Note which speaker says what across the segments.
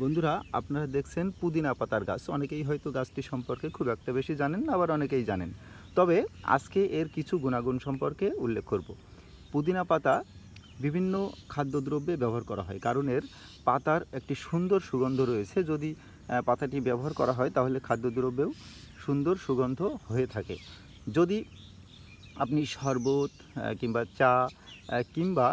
Speaker 1: বন্ধুরা, আপনারা দেখছেন পুদিনা পাতার গাছ। অনেকেই হয়তো গাছটি সম্পর্কে খুব একটা বেশি জানেন আবার অনেকেই জানেন। তবে আজকে এর কিছু গুণাগুণ সম্পর্কে উল্লেখ করব। পুদিনা পাতা বিভিন্ন খাদ্যদ্রব্যে ব্যবহার করা হয়। কারণ এর পাতার একটি সুন্দর সুগন্ধ রয়েছে। যদি পাতাটি ব্যবহার করা হয়, তাহলে খাদ্যদ্রব্যেও সুন্দর সুগন্ধ হয়ে থাকে। যদি আপনি শরবত কিংবা চা কিংবা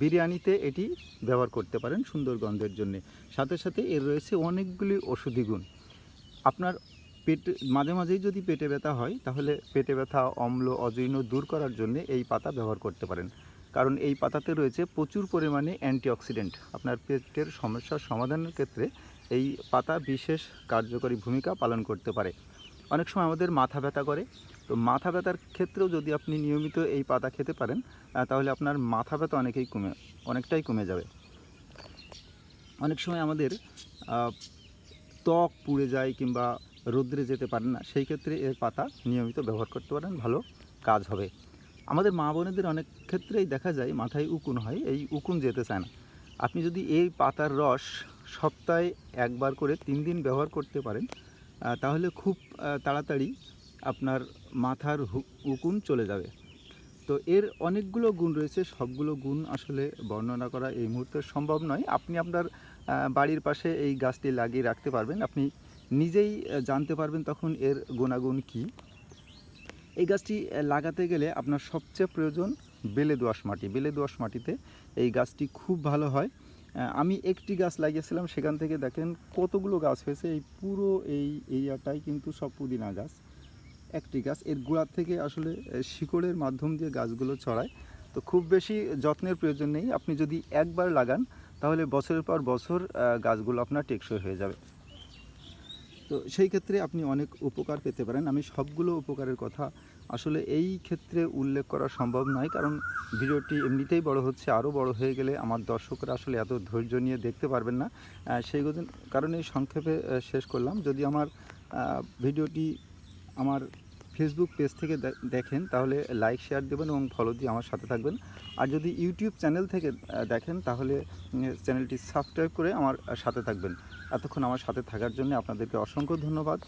Speaker 1: বিরিয়ানিতে এটি ব্যবহার করতে পারেন সুন্দর গন্ধের জন্য। সাথে সাথে এর রয়েছে অনেকগুলি ওষুধি গুণ। আপনার পেট, মাঝে মাঝেই যদি পেটে ব্যথা হয়, তাহলে পেটে ব্যথা, অম্ল, অজীর্ণ দূর করার জন্য এই পাতা ব্যবহার করতে পারেন। কারণ এই পাতাতে রয়েছে প্রচুর পরিমাণে অ্যান্টিঅক্সিডেন্ট। আপনার পেটের সমস্যার সমাধানের ক্ষেত্রে এই পাতা বিশেষ কার্যকরী ভূমিকা পালন করতে পারে। অনেক সময় আমাদের মাথা ব্যথা করে তো মাথা ব্যথার ক্ষেত্রেও যদি আপনি নিয়মিত এই পাতা খেতে পারেন তাহলে আপনার মাথা ব্যথা অনেকেই কমে, অনেকটাই কমে যাবে। অনেক সময় আমাদের ত্বক পুড়ে যায় কিংবা রোদ্রে যেতে পারেন না, সেই ক্ষেত্রে এর পাতা নিয়মিত ব্যবহার করতে পারেন, ভালো কাজ হবে। আমাদের মা বোনেদের অনেক ক্ষেত্রেই দেখা যায় মাথায় উকুন হয়, এই উকুন যেতে চায় না। আপনি যদি এই পাতার রস সপ্তাহে একবার করে তিন দিন ব্যবহার করতে পারেন তাহলে খুব তাড়াতাড়ি আপনার মাথার উকুন চলে যাবে। তো এর অনেকগুলো গুণ রয়েছে, সবগুলো গুণ আসলে বর্ণনা করা এই মুহূর্তে সম্ভব নয়। আপনি আপনার বাড়ির পাশে এই গাছটি লাগিয়ে রাখতে পারবেন। আপনি নিজেই জানতে পারবেন তখন এর গুণাগুণ কী। এই গাছটি লাগাতে গেলে আপনার সবচেয়ে প্রয়োজন বেলে দোআঁশ মাটি। বেলে দোআঁশ মাটিতে এই গাছটি খুব ভালো হয়। আমি একটি গাছ লাগিয়েছিলাম, সেখান থেকে দেখেন কতগুলো গাছ হয়েছে। এই পুরো এই এরিয়াটাই কিন্তু সব পুদিনা গাছ। একটি গাছ। এর গোড়ার থেকে আসলে শিকড়ের মাধ্যম দিয়ে গাছগুলো ছড়ায়। তো খুব বেশি যত্নের প্রয়োজন নেই। আপনি যদি একবার লাগান, তাহলে বছরের পর বছর গাছগুলো আপনার টেকসই হয়ে যাবে। তো সেই ক্ষেত্রে আপনি অনেক উপকার পেতে পারেন। আমি সবগুলো উপকারের কথা আসলে এই ক্ষেত্রে উল্লেখ করা সম্ভব নয়। কারণ ভিডিওটি এমনিতেই বড় হচ্ছে, আরও বড় হয়ে গেলে আমার দর্শকরা আসলে এত ধৈর্য নিয়ে দেখতে পারবেন না। সেই কারণে সংক্ষেপে শেষ করলাম। যদি আমার ভিডিওটি আমার ফেসবুক পেজ থেকে দেখেন, তাহলে লাইক শেয়ার দেবেন এবং ফলো দিয়ে আমার সাথে থাকবেন। আর যদি ইউটিউব চ্যানেল থেকে দেখেন, তাহলে চ্যানেলটি সাবস্ক্রাইব করে আমার সাথে থাকবেন। এতক্ষণ আমার সাথে থাকার জন্য আপনাদেরকে অসংখ্য ধন্যবাদ।